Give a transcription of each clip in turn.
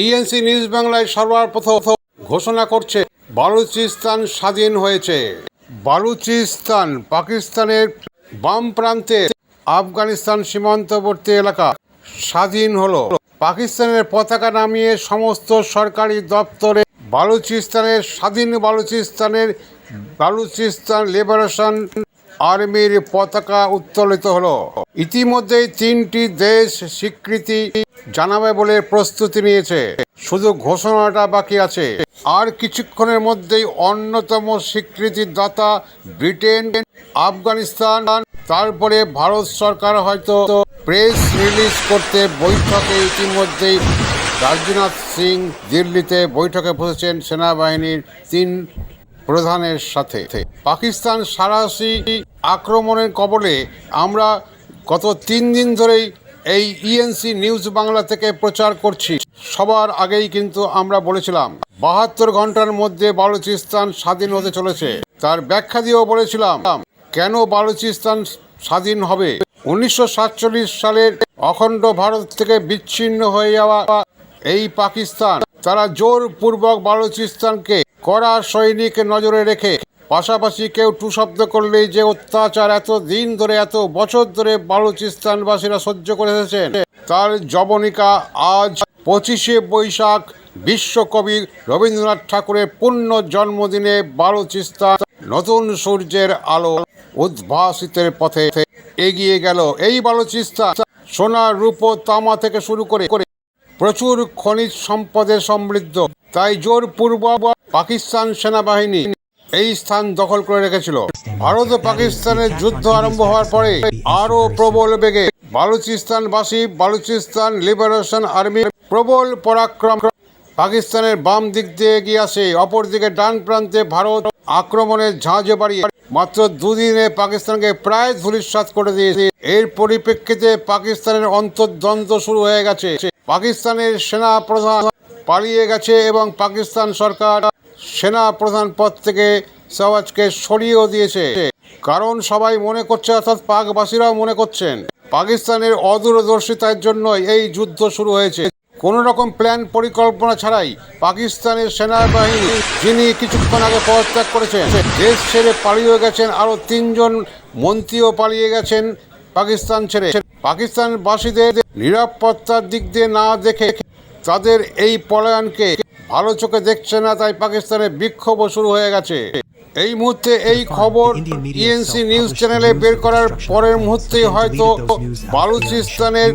ENC news বাংলায় সর্বপ্রথম ঘোষণা করছে, বালুচিস্তান স্বাধীন হয়েছে। বালুচিস্তান, পাকিস্তানের বাম প্রান্তে আফগানিস্তান সীমান্তবর্তী এলাকা স্বাধীন হলো। পাকিস্তানের পতাকা নামিয়ে সমস্ত সরকারি দপ্তরে বালুচিস্তানের স্বাধীন বালুচিস্তানের বালুচিস্তান লিবারেশন আর্মির পতাকা উত্তোলিত হলো। ইতিমধ্যেই তিনটি দেশ স্বীকৃতি জানাবে বলে প্রস্তুতি নিয়েছে। শুধু ঘোষণাটা বাকি আছে। আর কিছুক্ষণের মধ্যেই অন্যতম স্বীকৃতিদাতা ব্রিটেন, আফগানিস্তান, তারপরে ভারত সরকার হয়তো প্রেস রিলিজ করতে বৈঠকে ইতিমধ্যেই রাজনাথ সিং দিল্লিতে বৈঠকে বসেছেন সেনাবাহিনীর তিন প্রধানের সাথে। পাকিস্তান সারাসি আক্রমণের কবলে আমরা গত তিন দিন ধরেই এই ইএনসি নিউজ বাংলা থেকে প্রচার করছি। সবার আগেই কিন্তু আমরা বলেছিলাম, বাহাত্তর ঘণ্টার মধ্যে বালুচিস্তান স্বাধীন হতে চলেছে। তার ব্যাখ্যা দিয়েও বলেছিলাম, কেন বালুচিস্তান স্বাধীন হবে? উনিশশো সাতচল্লিশ সালের অখণ্ড ভারত থেকে বিচ্ছিন্ন হয়ে যাওয়া এই পাকিস্তান, তারা জোরপূর্বক বালুচিস্তানকে কড়া সৈনিক নজরে রেখে পাশাপাশি কেউ টু শব্দ করলেই যে অত্যাচার এত দিন ধরে, এত বছর ধরে বালুচিস্তানবাসীরা সহ্য করে এসেছেন, তার জবনিকা আজ পঁচিশে বৈশাখ বিশ্বকবি রবীন্দ্রনাথ ঠাকুরের পূর্ণ জন্মদিনে বালুচিস্তান নতুন সূর্যের আলো উদ্ভাসিতের পথে এগিয়ে গেল। এই বালুচিস্তান সোনা, রূপ, তামা থেকে শুরু করে করে প্রচুর খনিজ সম্পদে সমৃদ্ধ। তাই জোর জোরপূর্বক পাকিস্তান সেনাবাহিনী এই স্থান দখল করে রেখেছিল। ভারত ও পাকিস্তানের যুদ্ধ আরম্ভ হওয়ার পরে আরও প্রবল বেগে বালুচিস্তান বালুচিস্তানবাসী, বালুচিস্তান লিবারেশন আর্মি প্রবল পরাক্রম। পাকিস্তানের বাম দিক দিয়ে এগিয়ে আসে, অপরদিকে ডান প্রান্তে ভারত আক্রমণের ঝাঁঝে বাড়িয়ে মাত্র দুদিনে পাকিস্তানকে প্রায় ধূলিসাৎ করে দিয়েছে। এর পরিপ্রেক্ষিতে পাকিস্তানের অন্তর্দ্বন্দ্ব শুরু হয়ে গেছে। পাকিস্তানের সেনা প্রধান পালিয়ে গেছে এবং পাকিস্তান সরকার সেনা প্রধান পদ থেকে সওয়াজকে সরিয়েও দিয়েছে। কারণ সবাই মনে করছে, অর্থাৎ পাকবাসীরাও মনে করছেন, পাকিস্তানের অদূরদর্শিতার জন্য এই যুদ্ধ শুরু হয়েছে। কোনো রকম প্ল্যান পরিকল্পনা ছাড়াই পাকিস্তানের সেনাবাহিনী যিনি কিছুক্ষণ আগে পদত্যাগ করেছেন, দেশ ছেড়ে পালিয়ে গেছেন, আরও তিনজন মন্ত্রীও পালিয়ে গেছেন পাকিস্তান ছেড়ে। পাকিস্তানবাসীদের নিরাপত্তার দিক দিয়ে না দেখে তাদের এই পলায়নকে ভালো চোখে দেখছে না তাই পাকিস্তানের বিক্ষোভ শুরু হয়ে গেছে। এই মুহূর্তে এই খবর ইএনসি নিউজ চ্যানেলে বের করার পরের মুহূর্তেই হয়তো বালুচিস্তানের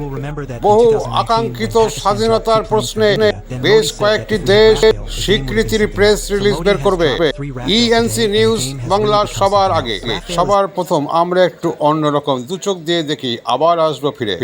বহু আকাঙ্ক্ষিত স্বাধীনতার প্রশ্নে বেশ কয়েকটি দেশ স্বীকৃতির প্রেস রিলিজ বের করবে। ইএনসি নিউজ বাংলার সবার আগে। সবার প্রথম আমরা একটু অন্যরকম দু চোখ দিয়ে দেখি আবার আসব ফিরে।